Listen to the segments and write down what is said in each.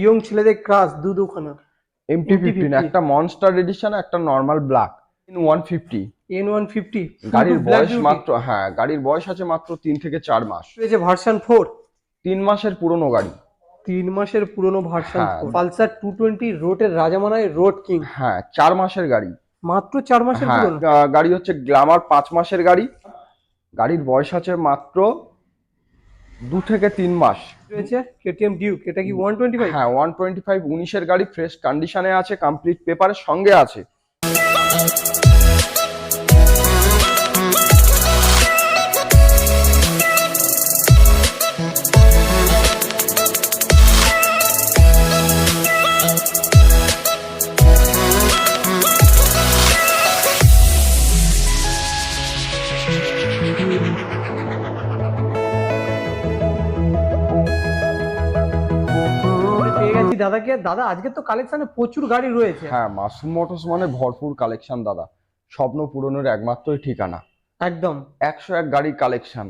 Young ছেলেদের crush দু দুখানা। এমটি ফিফটিন MT-15 একটা মনস্টার এডিশন একটা normal black in one fifty N one fifty গাড়ির বয়স মাত্র হ্যাঁ গাড়ির বয়স আছে মাত্র তিন থেকে চার মাস। রয়েছে ভার্সন ফোর তিন মাসের পুরনো গাড়ি। তিন মাসের পুরনো ভার্সন। পালসার টু টোয়েন্টি রোডের রাজামানায় রোড কিং হ্যাঁ চার মাসের গাড়ি। মাত্র চার মাসের হ্যাঁ গাড়ি হচ্ছে গ্ল্যামার পাঁচ মাসের গাড়ি। গাড়ির বয়স আছে মাত্র দু থেকে তিন মাস। রয়েছে কেটিএম ডিউক এটা কি ওয়ান টোয়েন্টি ফাইভ হ্যাঁ ওয়ান টোয়েন্টি ফাইভ উনিশের গাড়ি ফ্রেশ কন্ডিশনে আছে কমপ্লিট পেপারের সঙ্গে আছে। দাদাকে দাদা আজকে তো কালেকশনে প্রচুর গাড়ি রয়েছে। হ্যাঁ মাসুম মোটরস মানে ভরপুর কালেকশন দাদা। স্বপ্ন পূরণের একমাত্রই ঠিকানা। একদম। একশো এক গাড়ির কালেকশন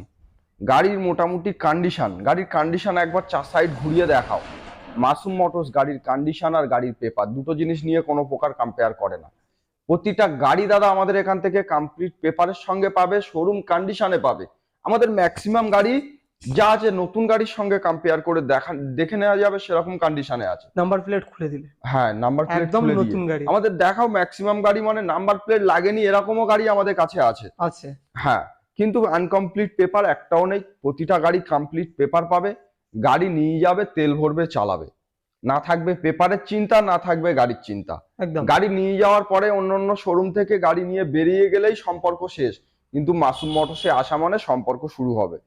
গাড়ির মোটামুটি কন্ডিশন গাড়ির কন্ডিশন একবার চার সাইড ঘুরিয়ে দেখাও। মাসুম মোটরস গাড়ির কন্ডিশন আর গাড়ির পেপার দুটো জিনিস নিয়ে কোনো প্রকার কম্পেয়ার করে না। প্রতিটা গাড়ি দাদা আমাদের এখান থেকে কমপ্লিট পেপারের সঙ্গে পাবে শোরুম কন্ডিশনে পাবে। আমাদের ম্যাক্সিমাম গাড়ি যা আছে নতুন গাড়ির সঙ্গে কম্পেয়ার করে দেখা দেখে নেওয়া যাবে সেরকম কন্ডিশনে আছে। নাম্বার প্লেট খুলে দিলে। হ্যাঁ নাম্বার প্লেট একদম নতুন গাড়ি। আমাদের দেখাও ম্যাক্সিমাম গাড়ি মানে নাম্বার প্লেট লাগেনি এরকমও গাড়ি আমাদের কাছে আছে। আছে। হ্যাঁ কিন্তু আনকমপ্লিট পেপার একটাও নেই প্রতিটা গাড়ি কমপ্লিট পেপার পাবে গাড়ি নিয়ে যাবে তেল ভরবে চালাবে। না থাকবে পেপারের চিন্তা না থাকবে গাড়ির চিন্তা। একদম। গাড়ি নিয়ে যাওয়ার পরে অন্য অন্য শোরুম থেকে গাড়ি নিয়ে বেরিয়ে গেলেই সম্পর্ক শেষ। কিন্তু মাসুম মোটরসে আসা মানে সম্পর্ক শুরু হবে।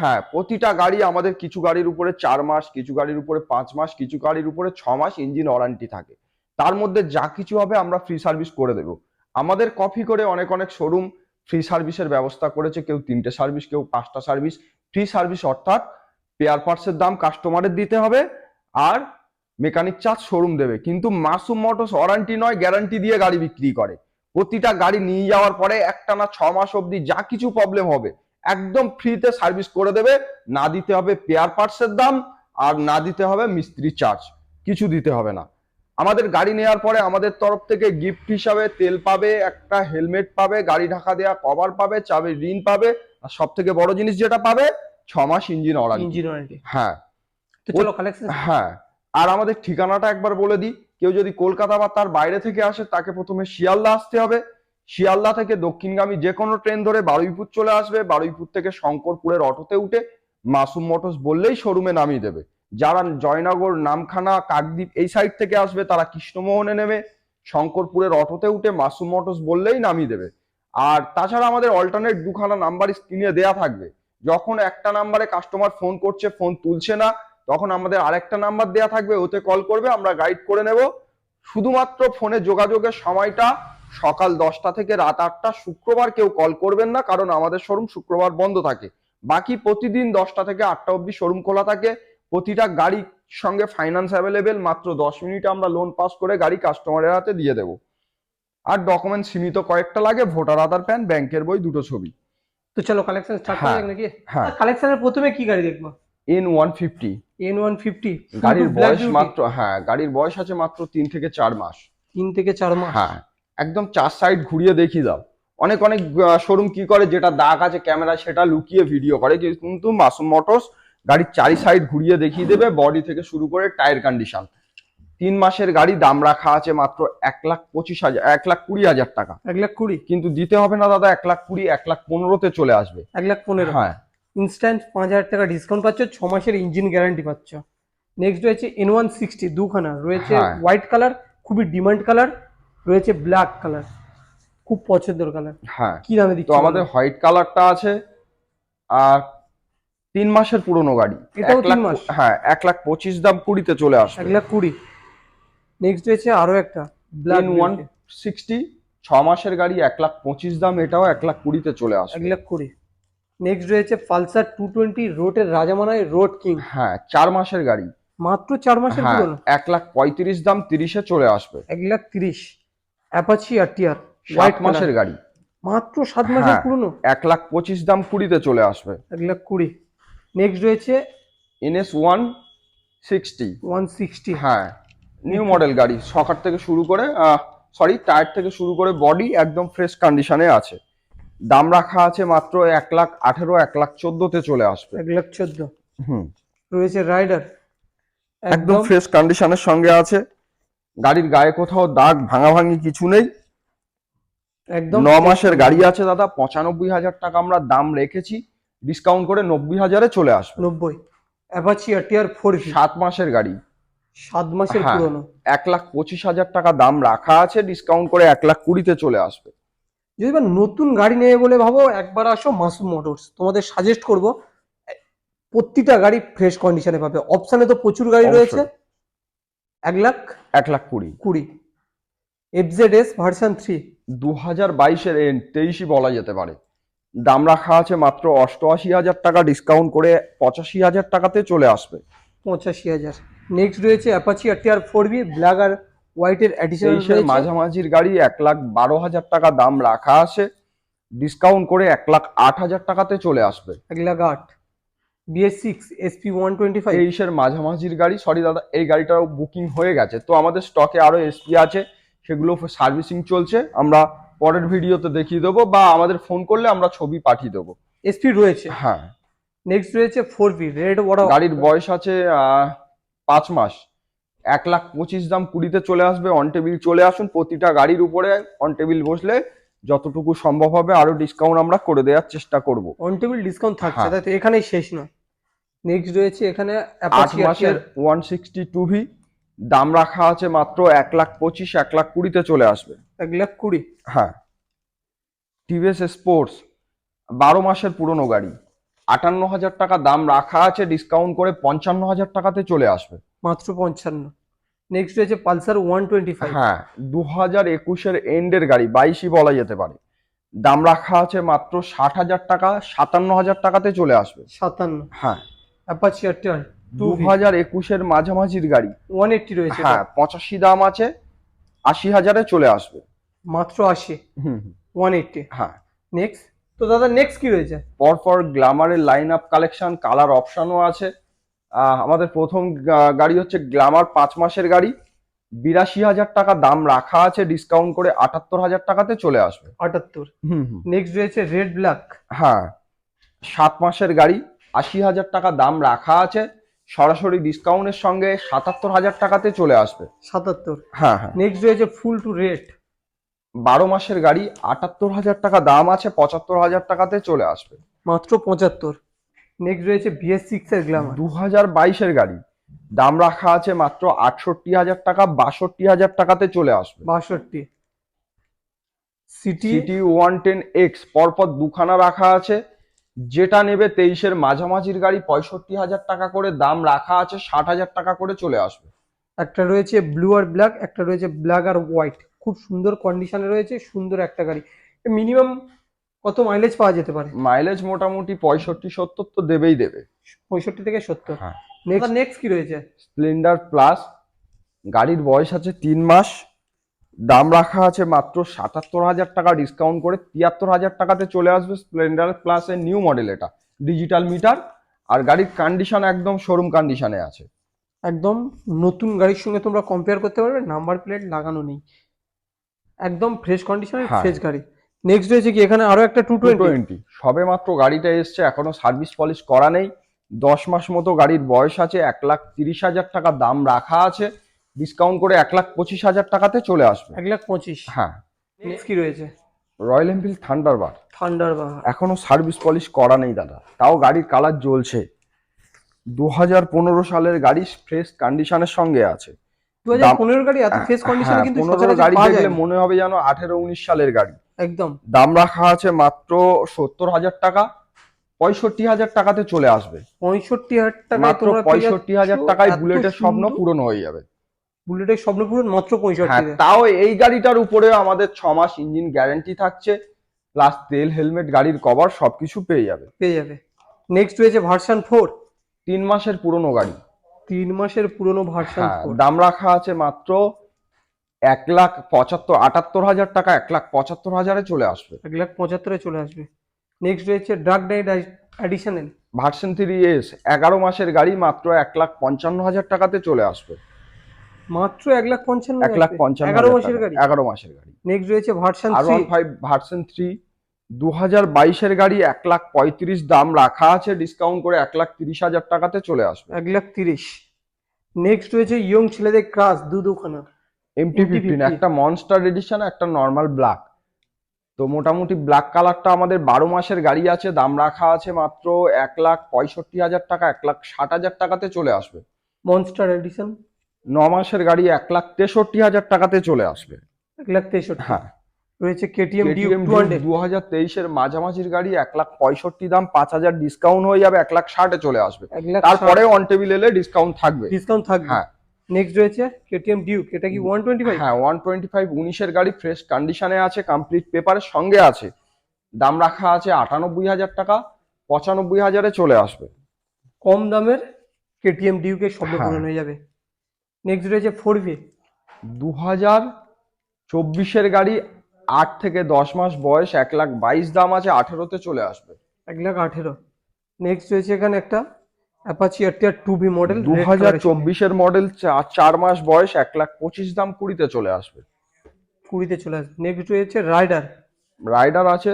হ্যাঁ প্রতিটা গাড়ি আমাদের কিছু গাড়ির উপরে চার মাস কিছু গাড়ির উপরে পাঁচ মাস কিছু গাড়ির উপরে ছ মাস ইঞ্জিন ওয়ারান্টি থাকে। তার মধ্যে যা কিছু হবে আমরা ফ্রি সার্ভিস করে দেব। আমাদের কপি করে অনেক অনেক শোরুম ফ্রি সার্ভিসের ব্যবস্থা করেছে। কেউ তিনটে সার্ভিস কেউ পাঁচটা সার্ভিস ফ্রি সার্ভিস অর্থাৎ পেয়ার পার্টসের দাম কাস্টমারের দিতে হবে আর মেকানিক চার্জ শোরুম দেবে। কিন্তু মাসুম মোটরস ওয়ারান্টি নয় গ্যারান্টি দিয়ে গাড়ি বিক্রি করে। প্রতিটা গাড়ি নিয়ে যাওয়ার পরে একটা না ছ মাস অবধি যা কিছু প্রবলেম হবে একদম ফ্রিতে সার্ভিস করে দেবে। না দিতে হবে পেয়ার পার্টসের দাম আর না দিতে হবে মিস্ত্রি চার্জ কিছু দিতে হবে না। আমাদের গাড়ি নেওয়ার পরে আমাদের তরফ থেকে গিফট হিসাবে তেল পাবে একটা হেলমেট পাবে গাড়ি ঢাকা দেওয়া কভার পাবে চাবি ঋণ পাবে আর সব থেকে বড় জিনিস যেটা পাবে ছ মাস ইঞ্জিন ওয়ারান্টি ইঞ্জিন ওয়ারেন্টি হ্যাঁ। চলো কালেকশন হ্যাঁ। আর আমাদের ঠিকানাটা একবার বলে দিই। কেউ যদি কলকাতা বা তার বাইরে থেকে আসে তাকে প্রথমে শিয়ালদা আসতে হবে। শিয়ালদা থেকে দক্ষিণগামী যে কোনো ট্রেন ধরে বারুইপুর চলে আসবে। বারুইপুর থেকে শঙ্করপুরের অটোতে উঠে মাসুম মোটরস বললেই শোরুমে নামিয়ে দেবে। যারা জয়নগর, নামখানা, কাকদ্বীপ এই সাইড থেকে আসবে, তারা কৃষ্ণমোহনে নেবে। শঙ্করপুরের অটোতে উঠে মাসুম মোটরস বললেই নামিয়ে দেবে। আর তাছাড়া আমাদের অল্টারনেট দুখানা নাম্বার স্ক্রিনে দেয়া থাকবে। যখন একটা নাম্বারে কাস্টমার ফোন করছে ফোন তুলছে না, তখন আমাদের আরেকটা নাম্বার দেয়া থাকবে, ওতে কল করবে, আমরা গাইড করে নেব। শুধুমাত্র ফোনে যোগাযোগের সময়টা সকাল দশটা থেকে রাত আটটা শুক্রবার কেউ কল করবেন না কারণ আমাদের শোরুম শুক্রবার বন্ধ থাকে। বাকি প্রতিদিন দশটা থেকে আটটা অবধি শোরুম খোলা থাকে। প্রতিটা গাড়ির সঙ্গে ফাইন্যান্স অ্যাভেলেবেল মাত্র দশ মিনিটে আমরা লোন পাস করে গাড়ি কাস্টমারের হাতে দিয়ে দেবো। আর ডকুমেন্ট সীমিত কয়েকটা লাগে ভোটার আধার প্যান ব্যাংকের বই দুটো ছবি। তো চলো কালেকশন স্টার্ট করা হ্যাঁ, যাক নাকি? হ্যাঁ। কালেকশনের প্রথমে কি গাড়ি দেখব? N one fifty N one fifty গাড়ির বয়স মাত্র হ্যাঁ গাড়ির বয়স আছে মাত্র তিন থেকে চার মাস। তিন থেকে চার মাস? হ্যাঁ। একদম চার সাইড ঘুরিয়ে দেখিয়ে দাও। অনেক অনেক শোরুম কি করে যেটা দাগ আছে ক্যামেরা সেটা লুকিয়ে ভিডিও করে। কিন্তু মাসুম মোটরস গাড়ির চারি সাইড ঘুরিয়ে দেখিয়ে দেবে বডি থেকে শুরু করে টায়ার কন্ডিশন তিন মাসের গাড়ি দাম রাখা আছে মাত্র এক লাখ পঁচিশ হাজার এক লাখ কুড়ি হাজার টাকা। এক লাখ কুড়ি? কিন্তু দিতে হবে না দাদা এক লাখ কুড়ি এক লাখ পনেরোতে চলে আসবে। এক লাখ পনেরো? হ্যাঁ। ইনস্ট্যান্ট পাঁচ হাজার টাকা ডিসকাউন্ট পাচ্ছ ছ মাসের ইঞ্জিন গ্যারান্টি পাচ্ছ। নেক্সট রয়েছে এন ওয়ান সিক্সটি দুখানা। রয়েছে হ্যাঁ। হোয়াইট কালার খুবই ডিমান্ড কালার রয়েছে ব্ল্যাক কালার খুব পছন্দের কালার হ্যাঁ। কি দামে তো আমাদের হোয়াইট কালারটা আছে আর তিন মাসের পুরনো গাড়ি। এটাও তিন মাস? হ্যাঁ এক লাখ পঁচিশ দাম কুড়িতে চলে এক আসবে লাখ কুড়ি। নেক্সট রয়েছে আরও একটা। ব্ল্যাক ওয়ান সিক্সটি ছ মাসের গাড়ি এক লাখ পঁচিশ দাম এটাও এক লাখ কুড়িতে চলে এক আসবে লাখ কুড়ি। নেক্সট রয়েছে পালসার টু টোয়েন্টি রোডের রাজামানায় রোড কিং। হ্যাঁ চার মাসের গাড়ি। মাত্র চার মাসের হ্যাঁ পুরনো? এক লাখ পঁয়ত্রিশ দাম তিরিশে চলে আসবে। এক লাখ তিরিশ। অ্যাপাচি আর টিয়ার হোয়াইট মাসের মাসের গাড়ি। মাত্র সাত মাসের হ্যাঁ। পুরনো। এক লাখ পঁচিশ দাম কুড়িতে চলে আসবে। এক লাখ কুড়ি। নেক্সট রয়েছে NS one sixty one sixty হ্যাঁ নিউ মডেল গাড়ি সকার থেকে শুরু করে সরি টায়ার থেকে শুরু করে বডি একদম ফ্রেশ কন্ডিশনে আছে। দাম রাখা আছে মাত্র এক লাখ আঠেরো এক লাখ চোদ্দতে চলে আসবে। এক লাখ চোদ্দ। হুম। রয়েছে রাইডার একদম ফ্রেশ কন্ডিশনের সঙ্গে আছে। গাড়ির গায়ে কোথাও দাগ ভাঙাভাঙি কিছু নেই। একদম ন মাসের গাড়ি আছে দাদা পঁচানব্বই হাজার টাকা আমরা দাম রেখেছি। ডিসকাউন্ট করে নব্বই হাজারে চলে আসবে। নব্বই। অ্যাপাচি টিআর ফোর সাত মাসের গাড়ি। সাত মাসের হ্যাঁ। পুরনো। এক লাখ পঁচিশ হাজার টাকা দাম রাখা আছে ডিসকাউন্ট করে এক লাখ কুড়িতে চলে আসবে। যদি বা নতুন গাড়ি নেবে বলে ভাবো একবার আসো মাসুম মোটরস। তোমাদের সাজেস্ট করব প্রতিটা গাড়ি ফ্রেশ কন্ডিশনে পাবে। অপশানে তো প্রচুর গাড়ি রয়েছে। এক লাখ এক লাখ কুড়ি। কুড়ি। এফজেড এস ভার্সন থ্রি দু হাজার বাইশের এন্ড তেইশই বলা যেতে পারে। দাম রাখা আছে মাত্র অষ্টআশি হাজার টাকা ডিসকাউন্ট করে পঁচাশি হাজার টাকাতে চলে আসবে। পঁচাশি হাজার। নেক্সট রয়েছে Apache TR four V black আর হোয়াইটের অ্যাডিশনাল মাঝামাঝির গাড়ি এক লাখ বারো হাজার টাকা দাম রাখা আছে। ডিসকাউন্ট করে এক লাখ আট হাজার টাকাতে চলে আসবে। এক লাখ আট। BS six SP one twenty five তেইশের মাঝামাঝির গাড়ি। সরি দাদা এই গাড়িটাও বুকিং হয়ে গেছে। তো আমাদের স্টকে আরও এসপি আছে সেগুলো সার্ভিসিং চলছে। আমরা পরের ভিডিওতে দেখিয়ে দেবো বা আমাদের ফোন করলে আমরা ছবি পাঠিয়ে দেবো। এসপি রয়েছে। হ্যাঁ। নেক্সট রয়েছে ফোর বি রেড বড়। গাড়ির বয়স আছে পাঁচ মাস। এক লাখ পঁচিশ দাম কুড়িতে চলে আসবে। অন টেবিল চলে আসুন প্রতিটা গাড়ির উপরে অন টেবিল বসলে যতটুকু সম্ভব হবে আরও ডিসকাউন্ট আমরা করে দেওয়ার চেষ্টা করব। অন টেবিল ডিসকাউন্ট থাকছে হ্যাঁ। তাই তো এখানেই শেষ নয়। নেক্সট রয়েছে এখানে আট মাসের ওয়ান সিক্সটি টু ভি দাম রাখা আছে মাত্র এক লাখ পঁচিশ এক লাখ কুড়িতে চলে আসবে। এক লাখ কুড়ি। হ্যাঁ। টিভিএস স্পোর্টস বারো মাসের পুরনো গাড়ি। আটান্ন হাজার টাকা দাম রাখা আছে ডিসকাউন্ট করে পঞ্চান্ন হাজার টাকাতে চলে আসবে। মাত্র পঞ্চান্ন। নেক্সট রয়েছে পালসার ওয়ান টোয়েন্টি ফাইভ হ্যাঁ দু হাজার একুশের এন্ডের গাড়ি বাইশই বলা যেতে পারে। দাম রাখা আছে মাত্র ষাট হাজার টাকা সাতান্ন হাজার টাকাতে চলে আসবে। সাতান্ন। হ্যাঁ। অ্যাপাচি আরটিআর দু হাজার একুশের মাঝামাঝির গাড়ি। ওয়ান এইটটি রয়েছে হ্যাঁ পঁচাশি দাম আছে আশি হাজারে চলে আসবে। মাত্র আশি। হুম ওয়ান এইটটি হ্যাঁ। নেক্সট তো দাদা নেক্সট কি রয়েছে? পরপর গ্লামারের লাইন আপ কালেকশন কালার অপশনও আছে। আমাদের প্রথম গাড়ি হচ্ছে গ্লামার পাঁচ মাসের গাড়ি। বিরাশি হাজার টাকা দাম রাখা আছে ডিসকাউন্ট করে আটাত্তর হাজার টাকাতে চলে আসবে। আটাত্তর? নেক্সট রয়েছে রেড ব্ল্যাক হ্যাঁ সাত মাসের গাড়ি আশি হাজার টাকা দাম রাখা আছে। সরাসরি ডিসকাউন্টের সঙ্গে সাতাত্তর হাজার টাকাতে চলে আসবে। সাতাত্তর? হ্যাঁ হ্যাঁ। নেক্সট রয়েছে ফুল টু রেড বারো মাসের গাড়ি আটাত্তর হাজার টাকা দাম আছে পঁচাত্তর হাজার টাকাতে চলে আসবে। মাত্র পঁচাত্তর। নেক্সট রয়েছে বিএস সিক্স এর গ্ল্যামার দু হাজার বাইশের গাড়ি। দাম রাখা আছে মাত্র আটষট্টি হাজার টাকা বাষট্টি হাজার টাকাতে চলে আসবে। বাষট্টি। CT CT one ten X পরপর দুখানা রাখা আছে। যেটা নেবে তেইশের মাঝামাঝির গাড়ি পঁয়ষট্টি হাজার টাকা করে। দাম রাখা আছে ষাট হাজার টাকা করে চলে আসবে। একটা রয়েছে ব্লু আর ব্ল্যাক একটা রয়েছে ব্ল্যাক আর হোয়াইট খুব সুন্দর কন্ডিশনে রয়েছে সুন্দর একটা গাড়ি। মিনিমাম কত মাইলেজ পাওয়া যেতে পারে? মাইলেজ মোটামুটি পঁয়ষট্টি সত্তর তো দেবেই দেবে। পঁয়ষট্টি থেকে সত্তর। হ্যাঁ। নেক্সট নেক্সট কি রয়েছে? স্প্লেন্ডার প্লাস গাড়ির বয়স আছে তিন মাস। দাম রাখা আছে মাত্র সাতাত্তর হাজার টাকা ডিসকাউন্ট করে তিয়াত্তর হাজার টাকাতে চলে আসবে স্প্লেন্ডার প্লাসের নিউ মডেল এটা। ডিজিটাল মিটার আর গাড়ির কন্ডিশন একদম শোরুম কন্ডিশনে আছে। একদম নতুন গাড়ির সঙ্গে তোমরা কম্পেয়ার করতে পারবে নাম্বার প্লেট লাগানো নেই। একদম ফ্রেশ কন্ডিশনের হ্যাঁ। ফ্রেশ গাড়ি। নেক্সট রয়েছে কি? এখানে আরও একটা টু টোয়েন্টি সবে মাত্র গাড়িটা এসছে এখনও সার্ভিস পলিশ করা নেই। দশ মাস মতো গাড়ির বয়স আছে এক লাখ তিরিশ হাজার টাকা দাম রাখা আছে। ডিসকাউন্ট করে এক লাখ পঁচিশ হাজার টাকাতে চলে আসবে। এক লাখ পঁচিশ। হ্যাঁ। নেক্সট কি রয়েছে? রয়্যাল এনফিল্ড থান্ডারবার থান্ডার এখনও সার্ভিস পলিশ করা নেই দাদা। তাও গাড়ির কালার জ্বলছে। দু হাজার পনেরো সালের গাড়ি ফ্রেশ কন্ডিশনের সঙ্গে আছে। দু হাজার পনেরো গাড়ি এত ফ্রেশ কন্ডিশনে হ্যাঁ, কিন্তু পনেরো গাড়ি দেখলে মনে হবে যেন আঠেরো উনিশ সালের গাড়ি। একদম। দাম রাখা আছে মাত্র সত্তর হাজার টাকা পঁয়ষট্টি হাজার টাকাতে চলে আসবে। পঁয়ষট্টি হাজার টাকা মাত্র পঁয়ষট্টি হাজার টাকায় বুলেটের স্বপ্ন পূরণ হয়ে যাবে। বুলেটের স্বপ্ন পূরণ মাত্র পঁয়ষট্টি হ্যাঁ তাও এই গাড়িটার উপরে আমাদের ছ মাস ইঞ্জিন গ্যারান্টি থাকছে প্লাস তেল হেলমেট গাড়ির কভার সবকিছু পেয়ে যাবে। পেয়ে যাবে। নেক্সট রয়েছে ভার্সন ফোর। তিন মাসের পুরনো গাড়ি। তিন মাসের পুরনো ভার্সন হ্যাঁ দাম রাখা আছে মাত্র এক লাখ পঁচাত্তর আটাত্তর হাজার টাকা এক লাখ পঁচাত্তর হাজারে চলে আসবে। এক লাখ পঁচাত্তরে চলে আসবে। নেক্সট রয়েছে Dark Knight additional version three S এগারো মাসের গাড়ি মাত্র এক লাখ পঞ্চান্ন হাজার টাকাতে চলে আসবে। মাত্র এক লাখ পঞ্চান্ন এক লাখ পঞ্চান্ন এগারো মাসের গাড়ি? এগারো মাসের গাড়ি। নেক্সট রয়েছে version R one five version three দু হাজার বাইশের গাড়ি এক লাখ পঁয়ত্রিশ দাম রাখা আছে ডিসকাউন্ট করে এক লাখ তিরিশ হাজার টাকাতে চলে আসবে। এক লাখ তিরিশ। নেক্সট রয়েছে ইয়ং ছেলেদের ক্রাস দু দুখানা এমটি ফিফটিন একটা মনস্টার এডিশন একটা নর্মাল ব্ল্যাক তো মোটামুটি ব্ল্যাক কালারটা আমাদের বারো মাসের গাড়ি আছে দাম রাখা আছে মাত্র এক লাখ পঁয়ষট্টি হাজার টাকা এক লাখ ষাট হাজার টাকাতে চলে আসবে। মনস্টার এডিশন ন মাসের গাড়ি এক লাখ তেষট্টি হাজার টাকাতে চলে আসবে। এক লাখ তেষট্টি? হ্যাঁ। রয়েছে কেটিএম দু হাজার তেইশের মাঝামাঝির গাড়ি এক লাখ পঁয়ষট্টি দাম পাঁচ হাজার ডিসকাউন্ট হয়ে যাবে এক লাখ ষাটে চলে আসবে। তারপরে অন টেবিল এলে ডিসকাউন্ট থাকবে। ডিসকাউন্ট থাকবে। হ্যাঁ। নেক্সট রয়েছে কেটিএম ডিউক এটা কি ওয়ান টোয়েন্টি ফাইভ হ্যাঁ ওয়ান টোয়েন্টি ফাইভ উনিশের গাড়ি ফ্রেশ কন্ডিশনে আছে কমপ্লিট পেপারের সঙ্গে আছে। দাম রাখা আছে আটানব্বই হাজার টাকা পঁচানব্বই হাজারে চলে আসবে। কম দামের কেটিএম ডিউকের স্বপ্ন হ্যাঁ। পূরণ হয়ে যাবে। নেক্সট রয়েছে ফোর ভি দু হাজার চব্বিশের গাড়ি আট থেকে দশ মাস বয়স এক লাখ বাইশ দাম আছে আঠেরোতে চলে আসবে। এক লাখ আঠেরো। নেক্সট রয়েছে এখানে একটা Apache RTR two V model দু হাজার চব্বিশের মডেল চার মাস বয়স এক লাখ পঁচিশ দাম কুড়িতে চলে আসবে। কুড়িতে চলে আসবে। নেক্সট রয়েছে রাইডার রাইডার আছে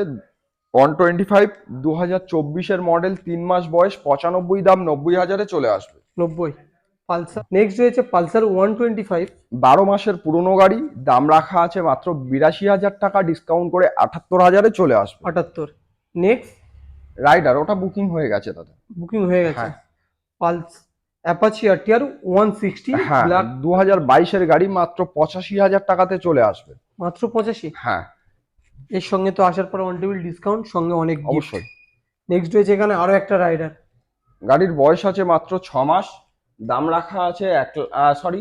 ওয়ান টোয়েন্টি ফাইভ দু হাজার চব্বিশের মডেল তিন মাস বয়স পঁচানব্বই দাম নব্বই হাজারে চলে আসবে। নব্বই। পালসার নেক্সট রয়েছে পালসার ওয়ান টোয়েন্টি ফাইভ বারো মাসের পুরনো গাড়ি দাম রাখা আছে মাত্র বিরাশি হাজার টাকা ডিসকাউন্ট করে আটাত্তর হাজারে চলে আসবে। আটাত্তর। নেক্সট রাইডার ওটা বুকিং হয়ে গেছে দাদা বুকিং হয়ে গেছে। হ্যাঁ। পালস অ্যাপাচি আরটিআর ওয়ান সিক্সটি হ্যাঁ ব্ল্যাক দু হাজার বাইশের গাড়ি মাত্র পঁচাশি হাজার টাকাতে চলে আসবে। মাত্র পঁচাশি? হ্যাঁ। এর সঙ্গে তো আসার পর অন টেবিল ডিসকাউন্ট সঙ্গে অনেক অবশ্যই। নেক্সট রয়েছে এখানে আরও একটা রাইডার গাড়ির বয়স আছে মাত্র ছ মাস দাম রাখা আছে এক সরি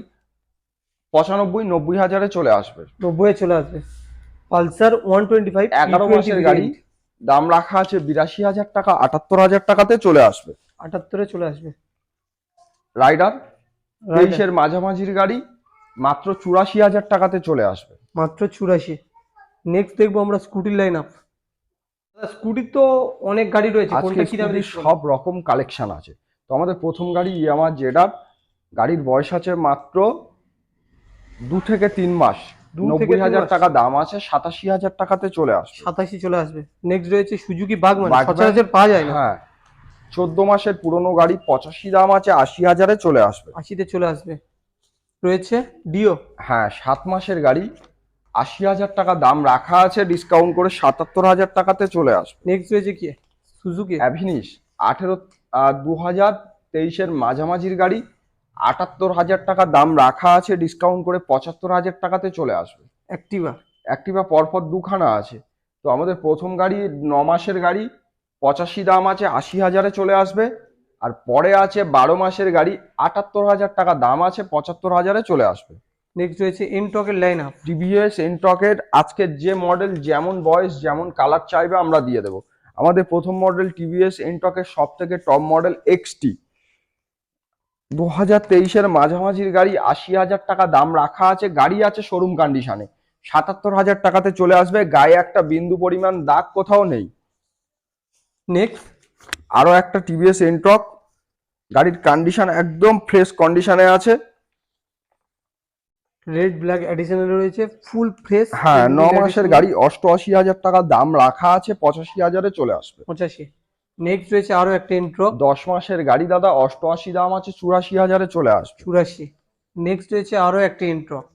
পঁচানব্বই নব্বই হাজারে চলে আসবে। নব্বই চলে আসবে। পালসার ওয়ান টোয়েন্টি ফাইভ এগারো মাসের গাড়ি দাম রাখা আছে বিরাশি হাজার টাকা আটাত্তর হাজার টাকাতে চলে আসবে। আটাত্তরে চলে আসবে। রাইডার তেইশের মাঝামাঝির গাড়ি মাত্র চুরাশি হাজার টাকাতে চলে আসবে। মাত্র চুরাশি। নেক্সট দেখব আমরা স্কুটির লাইন আপ স্কুটির তো অনেক গাড়ি রয়েছে কোনটা কি দামে সব রকম কালেকশন আছে। তো আমাদের প্রথম গাড়ি ইয়ামা জেডার গাড়ির বয়স আছে মাত্র দু থেকে তিন মাস। নব্বই হাজার টাকা দাম আছে সাতাশি হাজার টাকাতে চলে আসবে। সাতাশি চলে আসবে। নেক্সট রয়েছে সুজুকি বাগমান। সচরাচর পাওয়া যায় না। হ্যাঁ। চোদ্দ মাসের পুরনো গাড়ি পঁচাশি দাম আছে আশি হাজারে চলে আসবে। আশিতে চলে আসবে। রয়েছে ডিও হ্যাঁ সাত মাসের গাড়ি আশি হাজার টাকা দাম রাখা আছে ডিসকাউন্ট করে সাতাত্তর হাজার টাকাতে চলে আসবে। নেক্সট রয়েছে কি? সুজুকি অ্যাভিনিস আঠেরো দু হাজার তেইশের মাঝামাঝির গাড়ি আটাত্তর হাজার টাকা দাম রাখা আছে ডিসকাউন্ট করে পঁচাত্তর হাজার টাকাতে চলে আসবে। অ্যাক্টিভা অ্যাক্টিভা পরপর দুখানা আছে। তো আমাদের প্রথম গাড়ি ন মাসের গাড়ি পঁচাশি দাম আছে আশি হাজারে চলে আসবে। আর পরে আছে বারো মাসের গাড়ি আটাত্তর হাজার টাকা দাম আছে পঁচাত্তর হাজারে চলে আসবে। নেক্সট রয়েছে এনটকের লাইন আপ টিভিএস এনটকের আজকের যে মডেল যেমন বয়স যেমন কালার চাইবে আমরা দিয়ে দেবো। আমাদের প্রথম মডেল টিভিএস এনটকের সব থেকে টপ মডেল এক্সটি দু হাজার তেইশের মাঝামাঝির গাড়ি আশি হাজার টাকা দাম রাখা আছে গাড়ি আছে শোরুম কন্ডিশনে সাতাত্তর হাজার টাকাতে চলে আসবে গায়ে একটা বিন্দু পরিমাণ দাগ কোথাও নেই। নেক্সট আরও একটা টিভিএস এনটক গাড়ির কন্ডিশন একদম ফ্রেশ কন্ডিশনে আছে। রেড ব্ল্যাক অ্যাডিশনাল রয়েছে ফুল ফ্রেশ হ্যাঁ ন মাসের গাড়ি অষ্টআশি হাজার টাকা দাম রাখা আছে পঁচাশি হাজারে চলে আসবে। পঁচাশি। নেক্সট রয়েছে আরও একটা এন্ট্রক দশ মাসের গাড়ি দাদা অষ্টআশি দাম আছে চুরাশি হাজারে চলে আসবে। চুরাশি। নেক্সট রয়েছে আরও একটা এন্ট্রক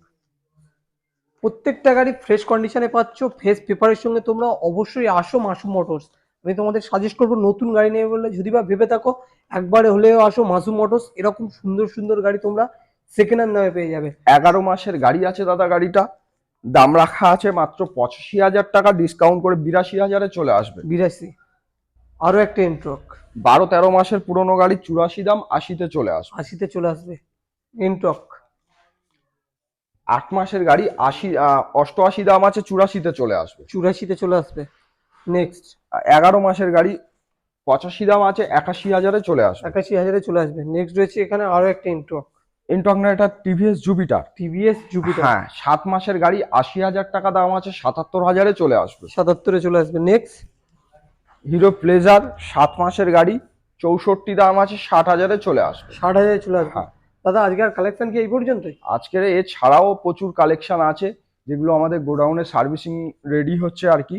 প্রত্যেকটা গাড়ি ফ্রেশ কন্ডিশনে পাচ্ছ ফ্রেশ পেপারের সঙ্গে তোমরা অবশ্যই আসো মাসুম মোটরস। আমি তোমাদের সাজেস্ট করব নতুন গাড়ি নেবে বললে যদি বা ভেবে থাকো একবারে হলেও আসো মাসুম মোটরস এরকম সুন্দর সুন্দর গাড়ি তোমরা সেকেন্ড হ্যান্ড দামে পেয়ে যাবে। এগারো মাসের গাড়ি আছে দাদা গাড়িটা দাম রাখা আছে মাত্র পঁচাশি হাজার টাকা ডিসকাউন্ট করে বিরাশি হাজারে চলে আসবে। বিরাশি। আরও একটা এন্ট্রক বারো তেরো মাসের পুরনো গাড়ি চুরাশি দাম আশিতে চলে আসবে। আশিতে চলে আসবে। এন্ট্রক আট মাসের গাড়ি আশি অষ্টআশি দাম আছে চুরাশিতে চলে আসবে। চুরাশিতে চলে আসবে। নেক্সট এগারো মাসের গাড়ি পঁচাশি দাম আছে একাশি হাজারে চলে আসবে। একাশি হাজারে চলে আসবে। নেক্সট রয়েছে এখানে আরও একটা এন্ট্রক ইন্টকনা এটা টিভিএস জুপিটার টিভিএস জুপিটার হ্যাঁ সাত মাসের গাড়ি আশি হাজার টাকা দাম আছে সাতাত্তর হাজারে চলে আসবে। সাতাত্তরে চলে আসবে। নেক্সট হিরো প্লেজার সাত মাসের গাড়ি চৌষট্টি দাম আছে ষাট হাজারে চলে আসবে। ষাট হাজারে চলে আসবে। হ্যাঁ। দাদা আজকের কালেকশন কি এই পর্যন্তই? আজকের এছাড়াও প্রচুর কালেকশন আছে যেগুলো আমাদের গোডাউনে সার্ভিসিং রেডি হচ্ছে আর কি।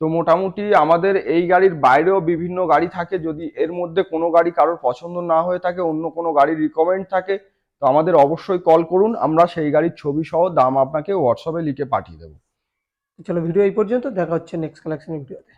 তো মোটামুটি আমাদের এই গাড়ির বাইরেও বিভিন্ন গাড়ি থাকে, যদি এর মধ্যে কোনো গাড়ি কারোর পছন্দ না হয়ে থাকে, অন্য কোনো গাড়ি রিকমেন্ড থাকে, তো আমাদের অবশ্যই কল করুন, আমরা সেই গাড়ির ছবি সহ দাম আপনাকে হোয়াটসঅ্যাপে লিখে পাঠিয়ে দেবো। চলো ভিডিও এই পর্যন্ত, দেখা হচ্ছে নেক্সট কালেকশনের ভিডিওতে